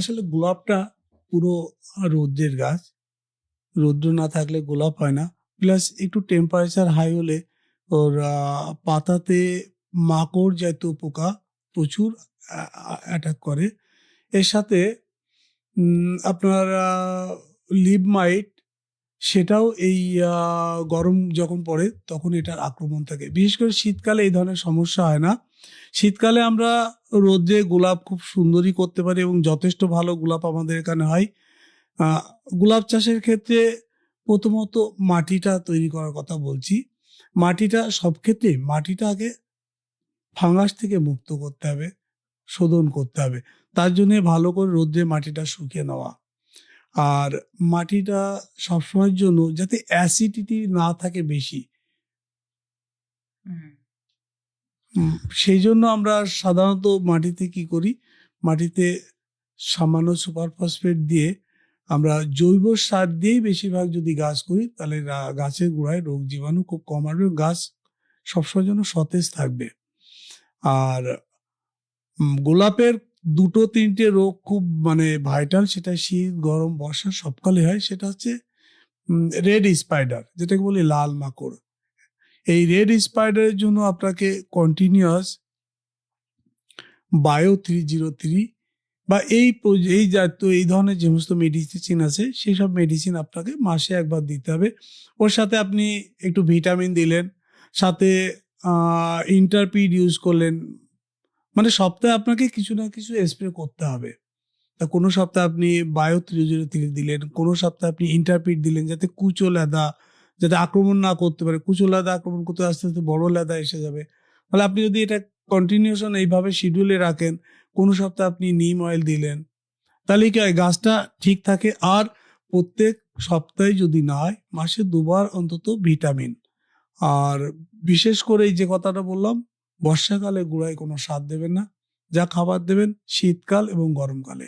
আসলে গোলাপটা পুরো রৌদ্রের গাছ। রৌদ্র না থাকলে গোলাপ হয় না। প্লাস একটু টেম্পারেচার হাই হলে ওর পাতাতে মাকড় জাতীয় পোকা প্রচুর অ্যাটাক করে। এর সাথে আপনার লিভ মাইট সেটাও এই গরম যখন পড়ে তখন এটার আক্রমণ থাকে। বিশেষ করে শীতকালে এই ধরনের সমস্যা হয় না। শীতকালে আমরা রোদে গোলাপ খুব সুন্দরই করতে পারি এবং যথেষ্ট ভালো গোলাপ আমাদের এখানে হয়। গোলাপ চাষের ক্ষেত্রে প্রথমত মাটিটা তৈরি করার কথা বলছি। মাটিটা সব ক্ষেত্রে মাটিটা আগে ফাঙ্গাস থেকে মুক্ত করতে হবে, শোধন করতে হবে। তার জন্য ভালো করে রোদ্রে মাটিটা শুকিয়ে নেওয়া। আর মাটিটা সবসময়ের জন্য যাতে অ্যাসিডিটি না থাকে বেশি। সেই জন্য আমরা সাধারণত মাটিতে কি করি? মাটিতে সামান্য সুপার ফসফেট দিয়ে আমরা জৈব সার দিয়েই বেশিরভাগ যদি গাছ করি, তাহলে গাছের গোড়ায় রোগ জীবাণু খুব কম আসবে। গাছ সবসময় জন্য সতেজ থাকবে। আর গোলাপের দুটো তিনটে রোগ খুব মানে ভাইটাল সেটা শীত, গরম, বর্ষা, সবকালে হয়। সেটা হচ্ছে রেড স্পাইডার যেটাকে বলি লাল মাকড়। এই রেড স্পাইডারের জন্য আপনাকে continuous bio three zero three বা এই এই জাতীয়, এই ধরনের যে সমস্ত মেডিসিন আছে সেই সব মেডিসিন আপনাকে মাসে একবার দিতে হবে। ওর সাথে আপনি একটু ভিটামিন দিলেন, সাথে ইন্টারপিড ইউজ করলেন মানে সপ্তাহে আপনাকে কিছু না কিছু স্প্রে করতে হবে। তা কোনো সপ্তাহে আপনি বায়ো থ্রি জিরো থ্রি দিলেন, কোনো সপ্তাহে আপনি ইন্টারপিড দিলেন, যাতে কুচো লেদা যাতে আক্রমণ না করতে পারে। কুচো লেদা আক্রমণ করতে আস্তে আস্তে বড় লেদা এসে যাবে। তাহলে আপনি যদি এটা কন্টিনিউশন এইভাবে শিডিউলে রাখেন, কোনো সপ্তাহে আপনি নিম অয়েল দিলেন, তাহলে কি হয়? গাছটা ঠিক থাকে। আর প্রত্যেক সপ্তাহে যদি না হয়, মাসে দুবার অন্তত ভিটামিন আর বিশেষ করে এই যে কথাটা বললাম, বর্ষাকালে গোড়ায় কোনো সার দেবেন না। যা খাবার দেবেন শীতকাল এবং গরমকালে।